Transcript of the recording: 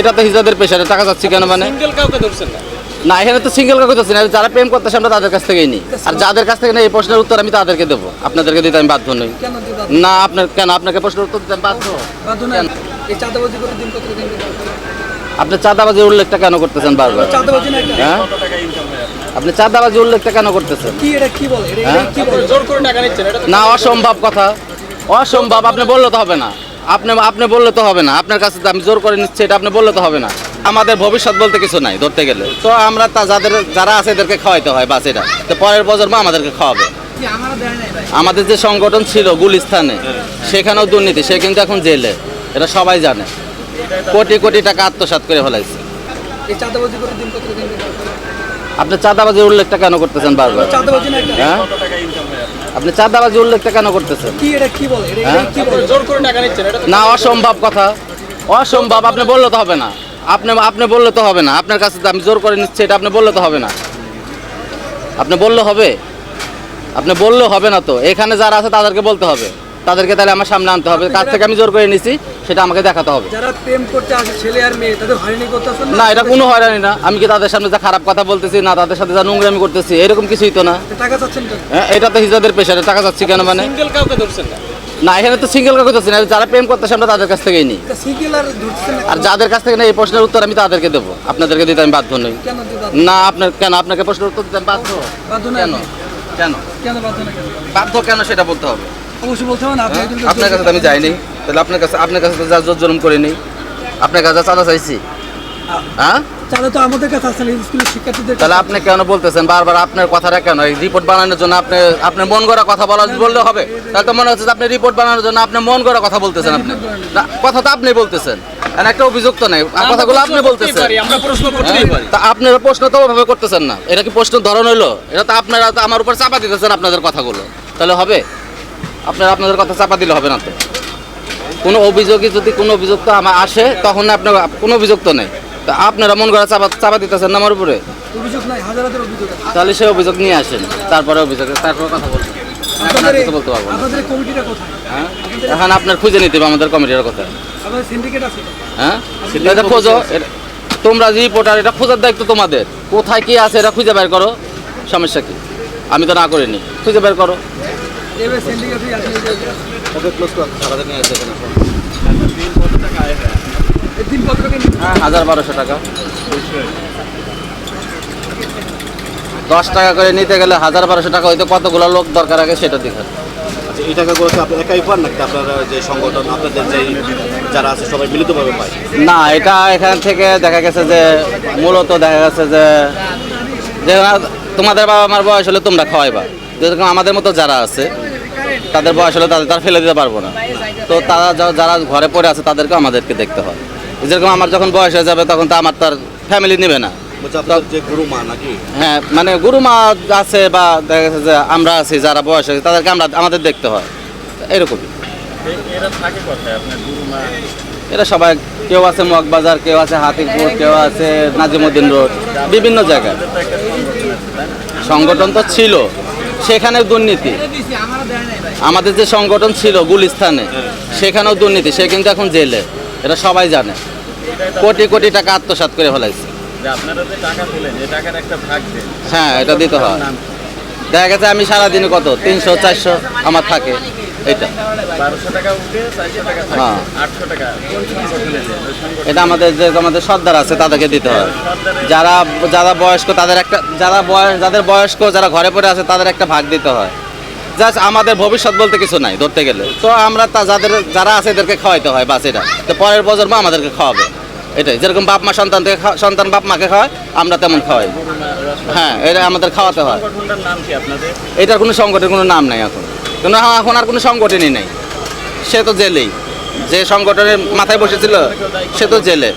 এটা তো পেশারে টাকা চাচ্ছি কেন মানে? সিঙ্গেল কাউকে ধরছেন না? না এখানে তো সিঙ্গেল কাউকে চাচ্ছি না। যারা প্রেম করতেছে আমরা তাদের কাছ থেকেই নিই। আর যাদের কাছ থেকে নেই এই প্রশ্নের উত্তর আমি তাদেরকে দেবো। আপনাদেরকে দিতে আমি বাধ্য নই। না আপনার কেন? আপনাকে প্রশ্নের উত্তর দিতে আমি বাধ্য। বাধ্য না এই চাঁদাবাজি করে দিন কত দিন আপনি চাঁদাবাজির উল্লেখটা কেন করতেছেন বারবার? চাঁদাবাজি না এটা হ্যাঁ? আপনি চাঁদাবাজি উল্লেখটা কেন করতেছেন? কি এটা কি বলে? এটা হ্যাঁ? এটা কি বলে? জোর করে টাকা নিচ্ছেন এটা তো না অসম্ভব কথা। অসম্ভব আপনি বললে তো হবে না। আপনি আপনি বললে তো হবে না। আপনার কাছে তো আমি জোর করে নিচ্ছি এটা আপনি বললে তো হবে না। আমাদের ভবিষ্যৎ বলতে কিছু নাই ধরতে গেলে। তো আমরা তা যাদের যারা আছে এদেরকে খাওয়াইতে হয় বাস এটা। তো পরের প্রজন্ম আমাদেরকে খাওয়াবে। আমাদের যে সংগঠন ছিল গুলিস্তানে সেখানেও দুর্নীতি সে কিন্তু এখন জেলে। এটা সবাই জানে। কোটি কোটি টাকা আত্মসাৎ করে ফেলাইছে। আপনি চাঁদাবাজির উল্লেখটা কেন করতেছেন বারবার? হ্যাঁ? আপনি চাঁদাবাজির উল্লেখটা কেন করতেছেন? হ্যাঁ? না অসম্ভব কথা। অসম্ভব আপনি বললে তো হবে না। আপনি আপনি বললে তো হবে না। আপনার কাছে তো আমি জোর করে নিচ্ছি এটা আপনি বললে তো হবে না। আপনি বললে হবে? আপনি বললে হবে না তো। এখানে যারা আছে তাদেরকে বলতে হবে। তাদেরকে তাহলে আমার সামনে আনতে হবে। কাছ থেকে আমি জোর করে নিছি সেটা আমাকে দেখাতে হবে। যারা প্রেম করতে আসে ছেলে আর মেয়ে তাদের হয়রানি করতে না এটা কোনো হয়রানি না। আমি কি তাদের সামনে যা খারাপ কথা বলতেছি না তাদের সাথে যা নোংরামি করতেছি এরকম কিছুই তো না। টাকা চাচ্ছেন হ্যাঁ এটা তো হিজাদের পেশারে টাকা চাচ্ছি কেন মানে? সিঙ্গেল কাউকে ধরছেন না? না এখানে তো সিঙ্গেল কাউকে চাচ্ছি না। যারা প্রেম করতেছে আমরা তাদের কাছ থেকেই নিই। সিঙ্গেল আর ধরছেন না আর যাদের কাছ থেকে নেই এই প্রশ্নের উত্তর আমি তাদেরকে দেবো। আপনাদেরকে দিতে আমি বাধ্য নই। না আপনার কেন? আপনাকে প্রশ্নের উত্তর দিতে আমি বাধ্য? বাধ্য কেন? কেন? কেন বাধ্য না কেন বাধ্য কেন সেটা বলতে হবে? অবশ্যই বলতে হবে না আপনি হ্যাঁ? আপনার কাছে তো আমি যাইনি। তাহলে আপনার কাছে আপনার কাছে তো যা জোর জুলুম করিনি আপনার কাছে চাঁদা চাইছি। হ্যাঁ? চাঁদা তো আমাদের কাছে আসেন স্কুলের শিক্ষার্থীদের তাহলে আপনি কেন বলতেছেন? বারবার আপনার কথাটা কেন? এই রিপোর্ট বানানোর জন্য আপনি আপনার মন গড়া কথা বলা বললে হবে। তাহলে তো মনে হচ্ছে যে আপনি রিপোর্ট বানানোর জন্য আপনি মন গড়া কথা বলতেছেন আপনি। না কথা তো আপনি বলতেছেন। একটা অভিযোগ তো নেই। আর কথাগুলো আপনি বলতেছেন। আমরা প্রশ্ন করতেই হ্যাঁ? পারি। তা আপনারা প্রশ্ন তো ওভাবে করতেছেন না। এটা কি প্রশ্ন ধরন হইল? এটা তো আপনারা তো আমার উপর চাপা দিতেছেন আপনাদের কথাগুলো। তাহলে হবে। আপনারা আপনাদের কথা চাপা দিলে হবে না তো। কোনো অভিযোগই যদি কোনো অভিযোগ তো আমার আসে তখন আপনার কোনো অভিযোগ তো নেই। তা আপনারা মন করা চাপা চাপা দিতেছেন আমার উপরে? তাহলে সে অভিযোগ নিয়ে আসেন। তারপরে অভিযোগ তারপরে কথা বলবেন বলতে পারব হ্যাঁ? এখন আপনার খুঁজে নিতে হবে আমাদের কমিটির কথা? হ্যাঁ? এটা খোঁজো। তোমরা যে রিপোর্টার এটা খোঁজার দায়িত্ব তোমাদের। কোথায় কি আছে এটা খুঁজে বের করো। সমস্যা কি? আমি তো না করিনি। খুঁজে বের করো। ওকে ক্লোজ কর সারাদিন নিয়ে আসে এখানে দিন কত টাকা নিচ্ছে? হ্যাঁ হাজার বারোশো টাকা। দশ টাকা করে নিতে গেলে হাজার বারোশো টাকা হয়তো কতগুলো লোক দরকার আগে সেটা দেখে। আচ্ছা, এই টাকাগুলো আপনি একাই পান নাকি আপনারা যে সংগঠন আপনাদের যে যারা আছে সবাই মিলিতভাবে পায়? না এটা এখান থেকে দেখা গেছে যে মূলত দেখা গেছে যে যে তোমাদের বাবা মার বয়স হলে তোমরা খাওয়াইবা। যেরকম আমাদের মতো যারা আছে তাদের বয়স হলে তাদের তারা ফেলে দিতে পারব না। তো তারা যারা ঘরে পড়ে আছে তাদেরকে আমাদেরকে দেখতে হয়। যেরকম আমার যখন বয়স হয়ে যাবে তখন তো আমার তার ফ্যামিলি নেবে না। বলছে আপনাদের যে গুরু মা হ্যাঁ মানে গুরুমা আছে বা দেখা গেছে যে আমরা আছি যারা বয়স হয়েছে তাদেরকে আমরা আমাদের দেখতে হয়। এরকমই। এরা সবাই কেউ আছে মগবাজার কেউ আছে হাতিপুর কেউ আছে নাজিমুদ্দিন রোড বিভিন্ন জায়গায়। সংগঠন তো ছিল। সেখানেও দুর্নীতি। আমাদের যে সংগঠন ছিল গুলিস্তানে সেখানেও দুর্নীতি। সে কিন্তু এখন জেলে। এটা সবাই জানে। কোটি কোটি টাকা আত্মসাত করে ফেলাইছে। হ্যাঁ এটা দিতে হয়। দেখা গেছে আমি সারাদিনে কত? তিনশো চারশো আমার থাকে। এটা হ্যাঁ। এটা আমাদের যে আমাদের সর্দার আছে তাদেরকে দিতে হয়। যারা যারা বয়স্ক তাদের একটা যারা বয়স যাদের বয়স্ক যারা ঘরে পড়ে আছে তাদের একটা ভাগ দিতে হয়। জাস্ট আমাদের ভবিষ্যৎ বলতে কিছু নাই ধরতে গেলে। তো আমরা তা যাদের যারা আছে এদেরকে খাওয়াইতে হয় বাস এটা। তো পরের প্রজন্ম আমাদেরকে খাওয়াবে। এটাই। যেরকম বাপ মা সন্তানকে সন্তান বাপ মাকে খাওয়ায় আমরা তেমন খাওয়াই। হ্যাঁ এটা আমাদের খাওয়াতে হয়। এটার কোনো সংগঠনের কোনো নাম নাই এখন। কিন্তু এখন আর কোনো সংগঠনই নেই। সে তো জেলেই। যে সংগঠনের মাথায় বসেছিল, সে তো জেলে।